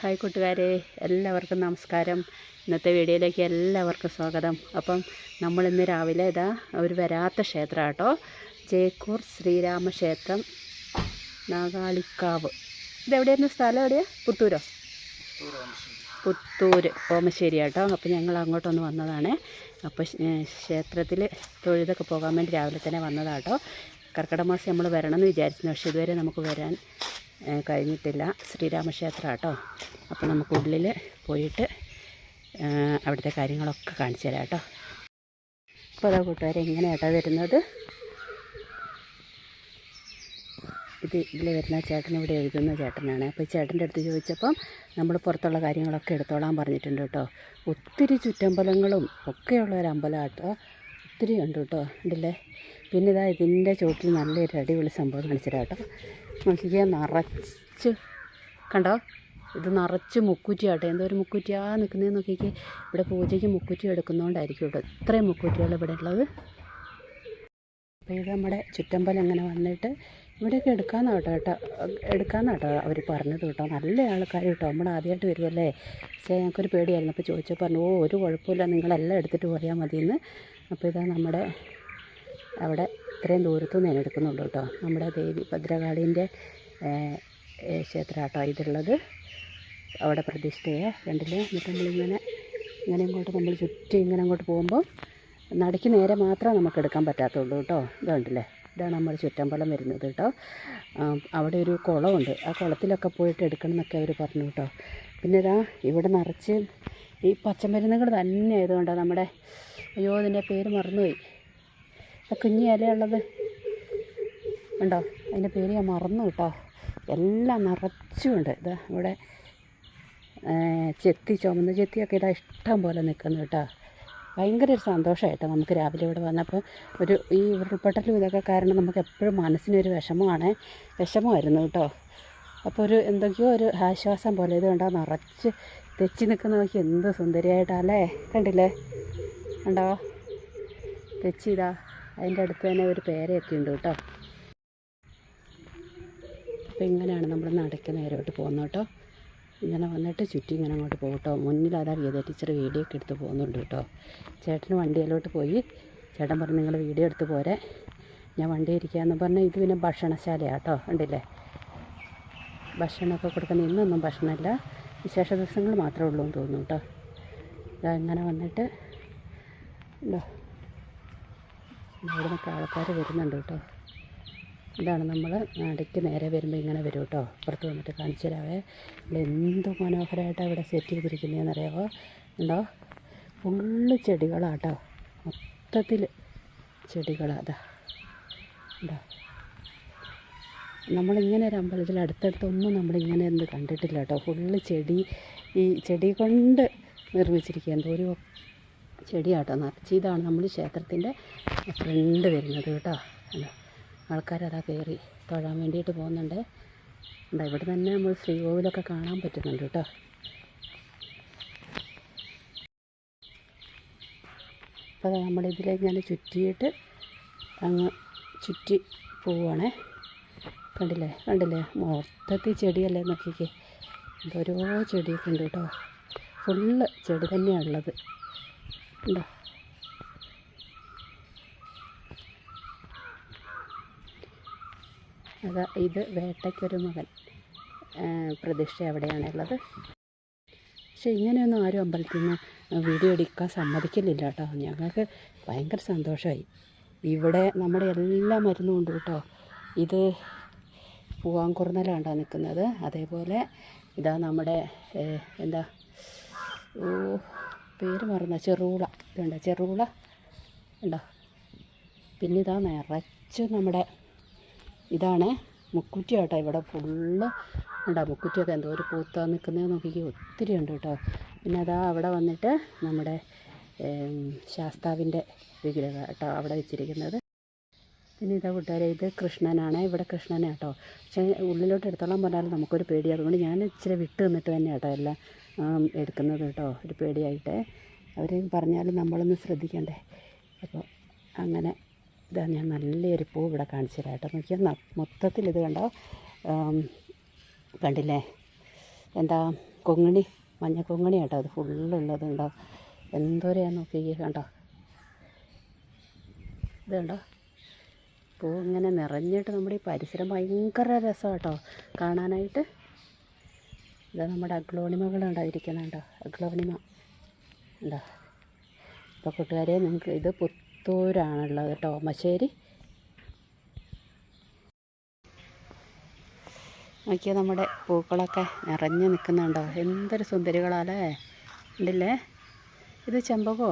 Hi കൂട്ടുകാരെ എല്ലാവർക്കും നമസ്കാരം. ഇന്നത്തെ വീഡിയോയിലേക്ക് എല്ലാവർക്കും സ്വാഗതം. അപ്പം നമ്മൾ ഇന്ന് രാവിലെ ഇതാ ഒരു വരാത്ത ക്ഷേത്രം കേട്ടോ ശ്രീരാമ ശ്രീരാമക്ഷേത്രം നാഗാളിക്കാവ്. ഇതെവിടെയായിരുന്നു സ്ഥലം എവിടെയാണ് പുത്തൂരോ? പുത്തൂര് ഓമശ്ശേരി കേട്ടോ അപ്പോൾ ഞങ്ങൾ അങ്ങോട്ടൊന്ന് വന്നതാണ്. അപ്പോൾ ക്ഷേത്രത്തിൽ തൊഴുതൊക്കെ പോകാൻ വേണ്ടി രാവിലെ തന്നെ വന്നതാട്ടോ. കർക്കിടക മാസം നമ്മൾ വരണമെന്ന് വിചാരിച്ചു പക്ഷേ ഇതുവരെ നമുക്ക് വരാൻ കഴിഞ്ഞിട്ടില്ല. ശ്രീരാമക്ഷേത്രം കേട്ടോ അപ്പോൾ നമുക്ക് ഉള്ളിൽ പോയിട്ട് അവിടുത്തെ കാര്യങ്ങളൊക്കെ കാണിച്ചു തരാം കേട്ടോ. അപ്പോൾ അതാ കൂട്ടുകാരെ എങ്ങനെയാട്ടോ വരുന്നത്. ഇത് ഇതിൽ വരുന്ന ചേട്ടൻ ഇവിടെ എഴുതുന്ന ചേട്ടനാണ്. അപ്പോൾ ചേട്ടന്റെ അടുത്ത് ചോദിച്ചപ്പം നമ്മൾ പുറത്തുള്ള കാര്യങ്ങളൊക്കെ എടുത്തോളാൻ പറഞ്ഞിട്ടുണ്ട് കേട്ടോ. ഒത്തിരി ചുറ്റമ്പലങ്ങളും ഒക്കെയുള്ള ഒരു കേട്ടോ ഒത്തിരി ഉണ്ട് കേട്ടോ. ഉണ്ടല്ലേ പിന്നെ ഇതാ ഇതിന്റെ ചോട്ടിൽ നല്ലൊരു അടിപൊളി സംഭവം കാണിച്ചിട്ടാ കേട്ടോ. നോക്കിക്കാൻ നിറച്ച് കണ്ടോ? ഇത് നിറച്ച് മുക്കുറ്റിയാട്ടെ. എന്തോ ഒരു മുക്കുറ്റിയാ നിൽക്കുന്നതെന്ന് നോക്കിക്കേ. ഇവിടെ പൂജയ്ക്ക് മുക്കുറ്റി എടുക്കുന്നതുകൊണ്ടായിരിക്കും കേട്ടോ ഇത്രയും മുക്കുറ്റികൾ ഇവിടെ ഉള്ളത്. അപ്പോൾ ഇത് നമ്മുടെ ചുറ്റമ്പലം ഇങ്ങനെ വന്നിട്ട് ഇവിടെയൊക്കെ എടുക്കാമെന്ന് കേട്ടോ കേട്ടോ. എടുക്കാമെന്ന് കേട്ടോ അവർ പറഞ്ഞത് കേട്ടോ. നല്ല ആൾക്കാർ കേട്ടോ. നമ്മൾ ആദ്യമായിട്ട് വരുമല്ലേ പക്ഷേ ഞങ്ങൾക്കൊരു പേടിയായിരുന്നു. അപ്പോൾ ചോദിച്ചപ്പോൾ പറഞ്ഞു ഓ ഒരു കുഴപ്പമില്ല. നിങ്ങളെല്ലാം എടുത്തിട്ട് പോയാൽ മതിയെന്ന്. അപ്പോൾ ഇതാ നമ്മുടെ അവിടെ ഇത്രയും ദൂരത്ത് നിന്ന് എടുക്കുന്നുള്ളൂ കേട്ടോ. നമ്മുടെ ദേവി ഭദ്രകാളീന്റെ ക്ഷേത്രമാട്ടോ ഇതുള്ളത്. അവിടെ പ്രതിഷ്ഠയെ കണ്ടില്ലേ? എന്നിട്ട് നമ്മളിങ്ങനെ ഇങ്ങനെ ഇങ്ങോട്ട് നമ്മൾ ചുറ്റും ഇങ്ങനെ അങ്ങോട്ട് പോകുമ്പോൾ നടയ്ക്ക് നേരെ മാത്രമേ നമുക്ക് എടുക്കാൻ പറ്റാത്തുള്ളൂ കേട്ടോ. ഇതുണ്ടല്ലേ ഇതാണ് നമ്മൾ ചുറ്റമ്പലം വരുന്നത് കേട്ടോ. അവിടെ ഒരു കുളമുണ്ട്. ആ കുളത്തിലൊക്കെ പോയിട്ട് എടുക്കണം എന്നൊക്കെ അവർ പറഞ്ഞു കേട്ടോ. പിന്നെ ഇതാ ഇവിടെ നിറച്ച് ഈ പച്ചമരുന്നുകൾ തന്നെ ആയതുകൊണ്ടാണ് നമ്മുടെ അയ്യോ അതിന്റെ പേര് മറന്നുപോയി. കുഞ്ഞി ഇലയുള്ളത്. ഉണ്ടോ? അതിന്റെ പേര് ഞാൻ മറന്നു കേട്ടോ. എല്ലാം നിറച്ചുമുണ്ട് ഇതാ ഇവിടെ ചെത്തി ചുമന്ന ചെത്തിയൊക്കെ ഇതാ ഇഷ്ടം പോലെ നിൽക്കുന്നു കേട്ടോ. ഭയങ്കര ഒരു സന്തോഷമായിട്ടോ നമുക്ക് രാവിലെ ഇവിടെ വന്നപ്പോൾ. ഒരു ഈ ഉരുൾപൊട്ടലും ഇതൊക്കെ കാരണം നമുക്ക് എപ്പോഴും മനസ്സിനൊരു വിഷമമാണ്. വിഷമമായിരുന്നു കേട്ടോ. അപ്പോൾ ഒരു എന്തൊക്കെയോ ഒരു ആശ്വാസം പോലെ ഇത് കണ്ടോ? നിറച്ച് തെച്ചി നിൽക്കുന്ന നോക്കി എന്ത് സുന്ദരിയായിട്ടല്ലേ കണ്ടില്ലേ? കണ്ടോ? തെച്ചി ഇതാ. അതിന്റെ അടുത്ത് തന്നെ ഒരു പേരയൊക്കെ ഉണ്ട് കേട്ടോ. അപ്പോൾ ഇങ്ങനെയാണ് നമ്മൾ നടക്ക് നേരോട്ട് പോകുന്നത് കേട്ടോ. ഇങ്ങനെ വന്നിട്ട് ചുറ്റി ഇങ്ങനെ അങ്ങോട്ട് പോകും കേട്ടോ. മുന്നിൽ അതാ ടീച്ചർ വീഡിയോ ഒക്കെ എടുത്ത് പോകുന്നുണ്ട് കേട്ടോ. ചേട്ടന് വണ്ടിയിലോട്ട് പോയി. ചേട്ടൻ പറഞ്ഞു നിങ്ങൾ വീഡിയോ എടുത്ത് പോരെ. ഞാൻ വണ്ടി ഇരിക്കാമെന്ന് പറഞ്ഞാൽ ഇത് പിന്നെ ഭക്ഷണശാലയാണ് കേട്ടോ. ഉണ്ടല്ലേ ഭക്ഷണമൊക്കെ കൊടുക്കുന്ന ഇന്നൊന്നും ഭക്ഷണമല്ല. വിശേഷ ദിവസങ്ങൾ മാത്രമേ ഉള്ളൂ എന്ന് തോന്നുന്നു കേട്ടോ. ഇതാ ഇങ്ങനെ വന്നിട്ട് ഉണ്ടോ ഇവിടെ നിന്നൊക്കെ ആൾക്കാർ വരുന്നുണ്ട് കേട്ടോ. ഇതാണ് നമ്മൾ നടയ്ക്ക് നേരെ വരുമ്പോൾ ഇങ്ങനെ വരും കേട്ടോ. പുറത്ത് വന്നിട്ട് കാണിച്ചു തരാവേ ഇവിടെ എന്ത് മനോഹരമായിട്ടാണ് ഇവിടെ സെറ്റ് ചെയ്തിരിക്കുന്നതെന്നറിയാവോ ഉണ്ടോ ഫുള്ള് ചെടികളാട്ടോ മൊത്തത്തിൽ ചെടികളാണ് ഉണ്ടോ നമ്മളിങ്ങനെ ഒരു അമ്പലത്തിൽ അടുത്തടുത്തൊന്നും നമ്മളിങ്ങനെ എന്ത് കണ്ടിട്ടില്ല കേട്ടോ. ഫുള്ള് ചെടി ഈ ചെടി കൊണ്ട് നിർമ്മിച്ചിരിക്കുക എന്തോരം ചെടിയാട്ടോ. നിറച്ച് ഇതാണ് നമ്മൾ ക്ഷേത്രത്തിന്റെ ഫ്രണ്ട് വരുന്നത് കേട്ടോ. അല്ലോ ആൾക്കാരതാ കയറി തൊഴാൻ വേണ്ടിയിട്ട് പോകുന്നുണ്ട്. അല്ല ഇവിടെ തന്നെ നമ്മൾ ശ്രീകോവിലൊക്കെ കാണാൻ പറ്റുന്നുണ്ട് കേട്ടോ. അപ്പോൾ നമ്മളിതിലിങ്ങനെ ചുറ്റിയിട്ട് അങ്ങ് ചുറ്റി പോവുകയാണേ കണ്ടില്ലേ? കണ്ടില്ലേ? മൊത്തത്തിൽ ചെടിയല്ലേ നോക്കിക്കേ. എന്തോരോ ചെടിയൊക്കെ ഉണ്ട് കേട്ടോ. ഫുള്ള് ചെടി തന്നെയാണ് ഉള്ളത്. ഉണ്ടോ? അതാ ഇത് വേട്ടയ്ക്കൊരു മകൻ. പ്രതീക്ഷ എവിടെയാണുള്ളത് പക്ഷേ ഇങ്ങനെയൊന്നും ആരും അമ്പലത്തിൽ നിന്ന് വീഡിയോ എടുക്കാൻ സമ്മതിക്കില്ല കേട്ടോ. ഞങ്ങൾക്ക് ഭയങ്കര സന്തോഷമായി. ഇവിടെ നമ്മുടെ എല്ലാ മരുന്നും ഉണ്ട് കേട്ടോ. ഇത് പൂവാങ്കുറുന്നലാണ് നിൽക്കുന്നത്. അതേപോലെ ഇതാ നമ്മുടെ എന്താ ഓ പേര് മറന്ന. ചെറുള. ഇതുണ്ട്. ചെറുള. ഉണ്ടോ പിന്നെ ഇതാ നിറച്ച് നമ്മുടെ ഇതാണ് മുക്കുറ്റി കേട്ടോ. ഇവിടെ ഫുള്ള് ഉണ്ടോ മുക്കുറ്റിയൊക്കെ എന്തോ ഒരു പൂത്താ നിൽക്കുന്നത് നോക്കി ഒത്തിരി ഉണ്ട് കേട്ടോ. പിന്നെ അതാ അവിടെ വന്നിട്ട് നമ്മുടെ ശാസ്താവിന്റെ വിഗ്രഹം കേട്ടോ അവിടെ വെച്ചിരിക്കുന്നത്. പിന്നെ ഇതാ കൂട്ടുകാരെ ഇത് കൃഷ്ണനാണ്. ഇവിടെ കൃഷ്ണനാണ് കേട്ടോ. പക്ഷേ ഉള്ളിലോട്ട് എടുത്തോളാൻ പറഞ്ഞാൽ നമുക്കൊരു പേടി. അതുകൊണ്ട് ഞാൻ ഇച്ചിരി വിട്ട് നിന്നിട്ട് തന്നെ കേട്ടോ എല്ലാം. എടുക്കുന്നത് കേട്ടോ. ഒരു പേടിയായിട്ട്. അവർ പറഞ്ഞാലും നമ്മളൊന്ന് ശ്രദ്ധിക്കണ്ടേ. അപ്പോൾ അങ്ങനെ ഇതാ ഞാൻ നല്ലൊരു പൂ ഇവിടെ കാണിച്ചു തരാം കേട്ടോ. നോക്കിയാൽ മൊത്തത്തിൽ ഇത് കണ്ടോ? കണ്ടില്ലേ? എന്താ കൊങ്ങിണി? മഞ്ഞ കൊങ്ങിണി കേട്ടോ. അത് ഫുള്ളുള്ളത് കണ്ടോ? എന്തോരെയാ നോക്കിയേ കണ്ടോ? ഇത് കണ്ടോ? പൂ ഇങ്ങനെ നിറഞ്ഞിട്ട് നമ്മുടെ ഈ പരിസരം ഭയങ്കര രസമാണ് കേട്ടോ. കാണാനായിട്ട്. ഇത് നമ്മുടെ അഗ്ലോണിമകളുണ്ടായിരിക്കുന്നുണ്ടോ അഗ്ലോണിമ. ഉണ്ടോ അപ്പോൾ കൂട്ടുകാരെ നിങ്ങൾക്ക് ഇത് പുത്തൂരാണുള്ളത് കേട്ടോ. ഓമശ്ശേരി നോക്കിയാൽ നമ്മുടെ പൂക്കളൊക്കെ നിറഞ്ഞു നിൽക്കുന്നുണ്ടോ? എന്തൊരു സുന്ദരികളല്ലേ? ഉണ്ടല്ലേ ഇത് ചെമ്പകോ?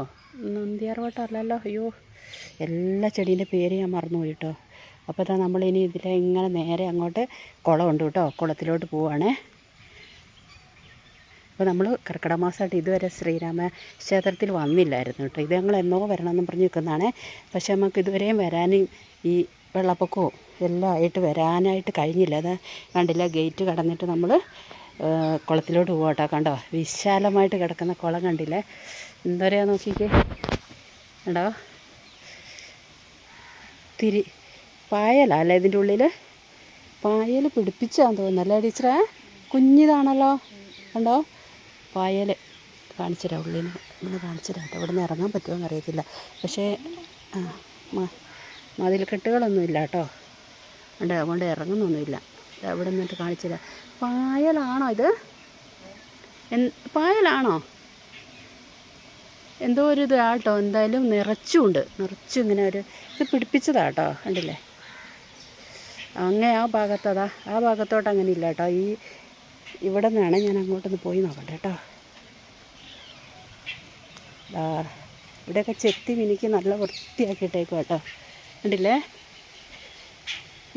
നന്ദിയാർവട്ടം അല്ലല്ലോ അയ്യോ. എല്ലാ ചെടീന്റെ പേര് ഞാൻ മറന്നുപോയി കേട്ടോ. അപ്പോൾ ഇതാ നമ്മളിനി ഇതിലെ ഇങ്ങനെ നേരെ അങ്ങോട്ട് കുളമുണ്ട് കേട്ടോ. കുളത്തിലോട്ട് പോവാണേ. അപ്പോൾ നമ്മൾ കർക്കിടക മാസമായിട്ട് ഇതുവരെ ശ്രീരാമ ക്ഷേത്രത്തിൽ വന്നില്ലായിരുന്നു കേട്ടോ. ഇത് ഞങ്ങൾ എന്നോ വരണമെന്നും പറഞ്ഞ് നിൽക്കുന്നതാണേ പക്ഷെ നമുക്ക് ഇതുവരെയും വരാനും ഈ വെള്ളപ്പൊക്കവും എല്ലാം ആയിട്ട് വരാനായിട്ട് കഴിഞ്ഞില്ല. അത് കണ്ടില്ല ഗേറ്റ് കടന്നിട്ട് നമ്മൾ കുളത്തിലോട്ട് പോകട്ടോ കണ്ടോ? വിശാലമായിട്ട് കിടക്കുന്ന കുളം കണ്ടില്ലേ? എന്തോരെയാ നോക്കിക്കേ? കണ്ടോ? തിരി പായലല്ലേ ഇതിന്റെ ഉള്ളിൽ പായൽ പിടിപ്പിച്ചാന്ന് തോന്നുന്നല്ലേ ടീച്ചറേ? കുഞ്ഞിതാണല്ലോ. കണ്ടോ? പായൽ കാണിച്ചുതരാം ഉള്ളിൽ ഒന്ന് കാണിച്ചുതരാം കേട്ടോ. ഇവിടെ നിന്ന് ഇറങ്ങാൻ പറ്റുമോ എന്നറിയത്തില്ല. പക്ഷേ മതിൽക്കെട്ടുകളൊന്നും ഇല്ല കേട്ടോ. ഉണ്ട് അതുകൊണ്ട് ഇറങ്ങുന്നൊന്നുമില്ല. അവിടെ നിന്നിട്ട് കാണിച്ചുതരാം. പായലാണോ ഇത്? പായലാണോ? എന്തോ ഒരു ഇതാട്ടോ എന്തായാലും നിറച്ചുണ്ട്. നിറച്ചും ഇങ്ങനെ ഒരു ഇത് പിടിപ്പിച്ചതാട്ടോ കണ്ടില്ലേ? അങ്ങേ ആ ഭാഗത്തതാ. ആ ഭാഗത്തോട്ട് അങ്ങനെ ഇല്ല കേട്ടോ. ഈ ഇവിടെ നിന്നാണ് ഞാൻ അങ്ങോട്ടൊന്ന് പോയി നോക്കട്ടെ കേട്ടോ. ഇവിടെയൊക്കെ ചെത്തി മിനിക്ക് നല്ല വൃത്തിയാക്കിയിട്ടേക്കും കേട്ടോ. കണ്ടില്ലേ?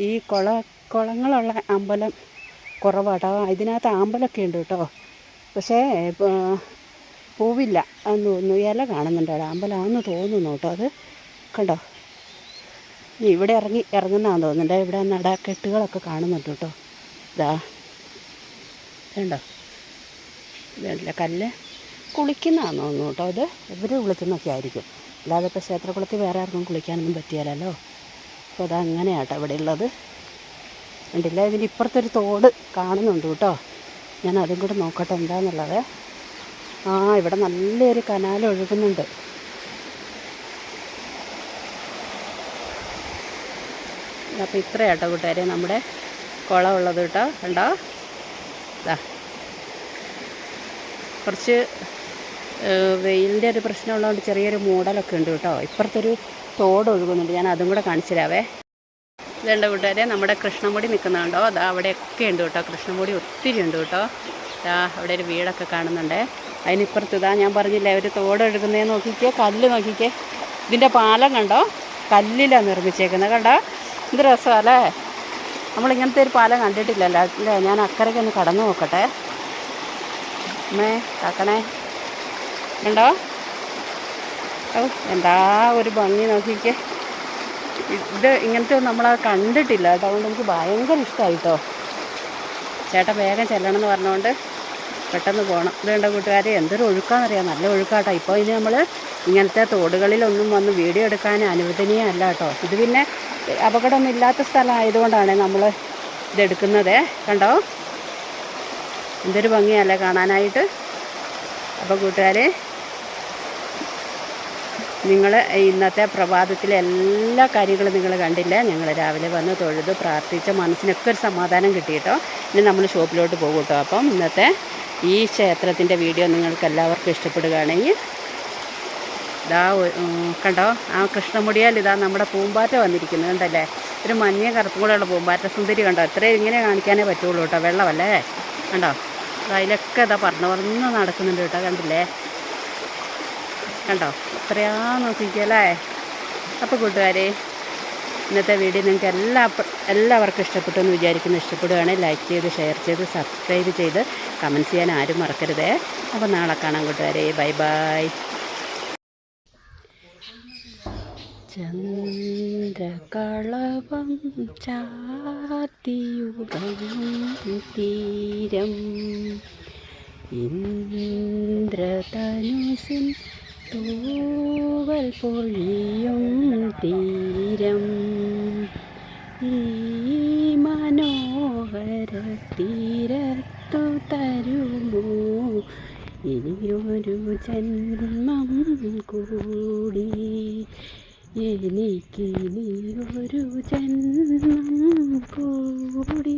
ഈ കുള കുളങ്ങളുള്ള അമ്പലം കുറവാട്ടോ ഇതിനകത്ത് അമ്പലമൊക്കെ ഉണ്ട് കേട്ടോ. പക്ഷേ പൂവില്ല. എന്ന് തോന്നുന്നു ഇല കാണുന്നുണ്ട് അവിടെ അമ്പലമാണെന്ന് തോന്നുന്നു കേട്ടോ അത്. കണ്ടോ? ഇവിടെ ഇറങ്ങി ഇറങ്ങുന്നതാണെന്ന് തോന്നുന്നുണ്ട്. ഇവിടെ നടക്കെട്ടുകളൊക്കെ കാണുന്നുണ്ട് കേട്ടോ. ഇതാ വേണ്ടോ വേണ്ടില്ല കല്ല്? കുളിക്കുന്നതാണെന്ന് തോന്നുന്നു കേട്ടോ അത് ഇവർ കുളിക്കുന്നൊക്കെ ആയിരിക്കും. അല്ലാതെ ഇപ്പോൾ ക്ഷേത്രക്കുളത്തിൽ വേറെ ആർക്കും കുളിക്കാനൊന്നും പറ്റിയാലല്ലോ? അപ്പോൾ അതങ്ങനെയാട്ടോ ഇവിടെ ഉള്ളത്. കണ്ടില്ല? ഇതിന്റെ ഇപ്പുറത്തൊരു തോട് കാണുന്നുണ്ട് കേട്ടോ. ഞാൻ അതും കൂടെ നോക്കട്ടെ എന്താണെന്നുള്ളത് ആ ഇവിടെ നല്ലൊരു കനാൽ ഒഴുകുന്നുണ്ട്. അപ്പോൾ ഇത്രയാട്ടോ കൂട്ടുകാരെ നമ്മുടെ കുളമുള്ളത് കേട്ടോ. കണ്ടോ? ഇതാ കുറച്ച് വെയിലിന്റെ ഒരു പ്രശ്നമുള്ളതുകൊണ്ട് ചെറിയൊരു മൂടലൊക്കെ ഉണ്ട് കേട്ടോ. ഇപ്പുറത്തൊരു തോട് ഒഴുകുന്നുണ്ട്. ഞാൻ അതും കൂടെ കാണിച്ചു തരാവേ ഇതുണ്ട് കൂട്ടുകാരെ നമ്മുടെ കൃഷ്ണമുടി നിൽക്കുന്നുണ്ടോ അതാ അവിടെയൊക്കെ ഉണ്ട് കേട്ടോ. കൃഷ്ണമുടി ഒത്തിരി ഉണ്ട് കേട്ടോ. ദാ അവിടെ ഒരു വീടൊക്കെ കാണുന്നുണ്ട്. അതിനിപ്പുറത്ത് ഇതാ ഞാൻ പറഞ്ഞില്ലേ ഒരു തോട് ഒഴുകുന്നേ നോക്കിക്കേ കല്ല് നോക്കിക്കേ. ഇതിന്റെ പാലം കണ്ടോ? കല്ലിലാണ് നിർമ്മിച്ചേക്കുന്നത്. കണ്ടോ? എന്ത് രസമല്ലേ നമ്മളിങ്ങനത്തെ ഒരു പാലം കണ്ടിട്ടില്ലല്ലോ. അല്ലേ ഞാൻ അക്കരയ്ക്ക് ഒന്ന് കടന്നു നോക്കട്ടെ. അമ്മേ കാക്കണേ ഉണ്ടോ? ഓ എന്താ ഒരു ഭംഗി നോക്കിക്കേ. ഇത് ഇങ്ങനത്തെ നമ്മൾ കണ്ടിട്ടില്ല കേട്ടോ. അതുകൊണ്ട് എനിക്ക് ഭയങ്കര ഇഷ്ടമായി കേട്ടോ. ചേട്ടൻ വേഗം ചെല്ലണം എന്ന് പറഞ്ഞുകൊണ്ട് പെട്ടെന്ന് പോകണം ഇത് കണ്ട കൂട്ടുകാരെ? എന്തൊരു ഒഴുക്കാണെന്നറിയാം നല്ല ഒഴുക്കാട്ടോ. ഇപ്പോൾ ഇനി നമ്മൾ ഇങ്ങനത്തെ തോടുകളിലൊന്നും വന്ന് വീഡിയോ എടുക്കാൻ അനുവദനീയമല്ല കേട്ടോ. ഇത് പിന്നെ അപകടമൊന്നും ഇല്ലാത്ത സ്ഥലമായതുകൊണ്ടാണ് നമ്മൾ ഇതെടുക്കുന്നത്. കണ്ടോ? എന്തൊരു ഭംഗിയല്ലേ കാണാനായിട്ട്. അപ്പോൾ കൂട്ടുകാരെ നിങ്ങൾ ഇന്നത്തെ പ്രഭാതത്തിലെ എല്ലാ കാര്യങ്ങളും നിങ്ങൾ കണ്ടില്ല. ഞങ്ങൾ രാവിലെ വന്ന് തൊഴുത് പ്രാർത്ഥിച്ച മനസ്സിനൊക്കെ ഒരു സമാധാനം കിട്ടിയിട്ടോ ഇനി നമ്മൾ ഷോപ്പിലോട്ട് പോകും കേട്ടോ. അപ്പം ഇന്നത്തെ ഈ ക്ഷേത്രത്തിന്റെ വീഡിയോ നിങ്ങൾക്ക് എല്ലാവർക്കും ഇഷ്ടപ്പെടുകയാണെങ്കിൽ ഇതാ കണ്ടോ? ആ കൃഷ്ണമുടിയാൽ ഇതാ നമ്മുടെ പൂമ്പാറ്റ വന്നിരിക്കുന്നത് കണ്ടല്ലേ? ഒരു മഞ്ഞ കറുപ്പും കൂടെയുള്ള പൂമ്പാറ്റ സുന്ദരി കണ്ടോ? ഇത്രയും ഇങ്ങനെ കാണിക്കാനേ പറ്റുള്ളൂ കേട്ടോ വെള്ളമല്ലേ? കണ്ടോ? അതിലൊക്കെ ഇതാ പറന്ന് നടക്കുന്നുണ്ട് കേട്ടോ കണ്ടില്ലേ? കണ്ടോ? എത്രയാ നോക്കിക്കല്ലേ അപ്പോൾ കൂട്ടുകാരെ ഇന്നത്തെ വീഡിയോ നിങ്ങൾക്ക് എല്ലാ എല്ലാവർക്കും ഇഷ്ടപ്പെട്ടു എന്ന് വിചാരിക്കുന്നു. ഇഷ്ടപ്പെടുകയാണെങ്കിൽ ലൈക്ക് ചെയ്ത് ഷെയർ ചെയ്ത് സബ്സ്ക്രൈബ് ചെയ്ത് കമന്റ് ചെയ്യാൻ ആരും മറക്കരുതേ. അപ്പോൾ നാളെ കാണാം കൂട്ടുകാരെ. ബൈ ബൈ ചന്ദ്രകളവം ചാത്തിയുടം തീരം. ഇന്ദ്രധനുസിൻ തൂവൽ പൊഴിയും തീരം. ഈ മനോഹര തീരത്തു തരുമോ? ഇനിയൊരു ജന്മം കൂടി. ഒരു ജന്മം കൂടി.